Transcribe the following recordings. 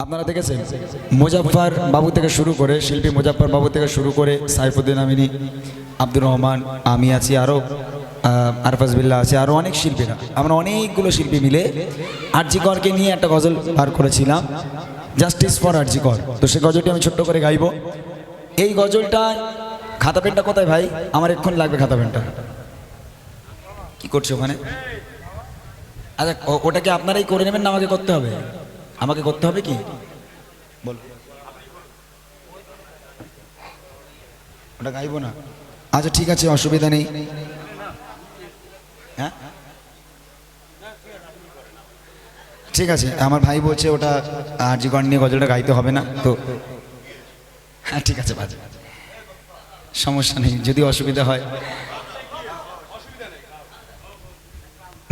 আপনারা দেখেছেন? মুজাফফর বাবু থেকে শুরু করে শিল্পী মুজাফফর বাবু থেকে শুরু করে সাইফুদ্দিন আমিনী, আব্দুর রহমান, আমি আছি আরও আরফাজ বিল্লাহ আছে আরও অনেক শিল্পীরা। আমরা অনেকগুলো শিল্পী মিলে আরজিকরকে নিয়ে একটা গজল পার করেছিলাম, জাস্টিস ফর আরজিকর। তো সে গজলটি আমি ছোট্ট করে গাইবো। এই গজলটা, খাতা পেনটা কোথায় ভাই? আমার এক্ষুনি লাগবে খাতা পেনটা। কি করছে ওখানে? আচ্ছা ও- ওটা কি আপনারাই করে নেবেন না আমাকে করতে হবে? আমাকে করতে হবে কি? বল। ওটা গাইবো না। আচ্ছা ঠিক আছে অসুবিধা নেই। হ্যাঁ? ঠিক আছে আমার ভাই বলছে ওটা আরজিগণ নিয়ে গজলটা গাইতে হবে না তো হ্যাঁ ঠিক আছে বাজে। সমস্যা নেই যদি অসুবিধা হয়।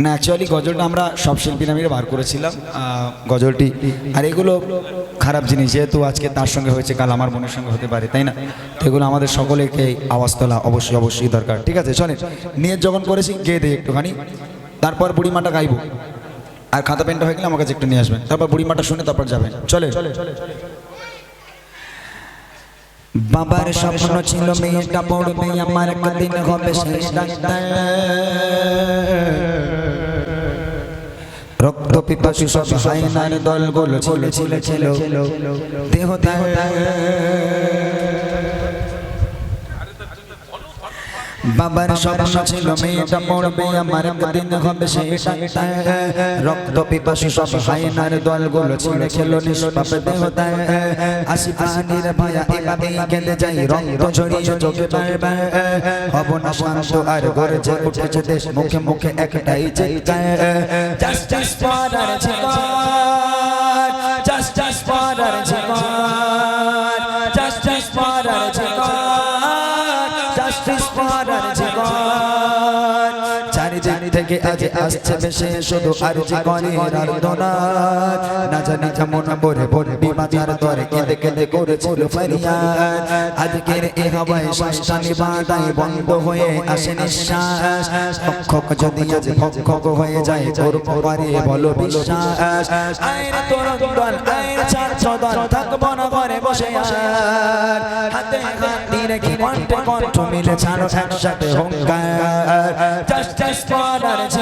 না অ্যাকচুয়ালি গজলটা আমরা সব শিল্পীরা মিলে বার করেছিলাম গজলটি। আর এগুলো খারাপ জিনিস, যেহেতু আজকে তার সঙ্গে হয়েছে, কাল আমার বোনের সঙ্গে হতে পারে, তাই না? তো এগুলো আমাদের সকলেকে আওয়াজ তোলা অবশ্যই অবশ্যই দরকার। ঠিক আছে, চলেন। নিয়ে যখন করেছি, গেয়ে দিই একটুখানি। তারপর বুড়িমাটা গাইব। আর খাতা পেনটা হয়ে গেলে আমার কাছে একটু নিয়ে আসবেন। তারপর বুড়িমাটা শুনে তারপর যাবেন। চলে বাবার স্বপ্ন ছিল মেয়েটা পড়বে, আমার একদিন হবে সেই ডাক্তার। রক্ত পিপাসু সব হায়নার দলগুলো ছিল ছিল ছিল দেহ দেহ। বাবার স্বপ্ন ছিল মেয়েটা পড়বে, আমার একদিন হবে ডাক্তার রক্ত পিপাসু সব হায়নার দলগুলো ছিল ছিল নিষ্পাপ দেহ দেয় আসি পানির ভায়া এভাবেই কেঁদে যাই রক্ত ঝরিয়ে চোখে বারবার। হব না শান্ত, আর গর্জে উঠেছে দেশ মুখে মুখে একটাই চিৎকার। জাস্টিস ফর আর জাস্টিস থেকে আজ আসছে বেশে, শুধু আর জীবনের আর্দনাদ না জানি কেমন বলে বলবি বাজার দরে কেঁদে কেঁদে করেছিল ফরিয়াদ। আজকের এ হাওয়ায় শ্বাসটা নিবাদায় বন্ধ হয়ে আসে নিঃশ্বাস। ভক্ষক যদি আজ ভক্ষক হয়ে যায় করব পারে বলো বিশ্বাস। আইরে তোর দল আইরে ছাত্র দল থাকব না ঘরে বসে আর। হাতে হাত দিয়ে রেখে কণ্ঠে কণ্ঠ মিলে ছাড়ো একসাথে হুঙ্কার। Justice for R ঝিকার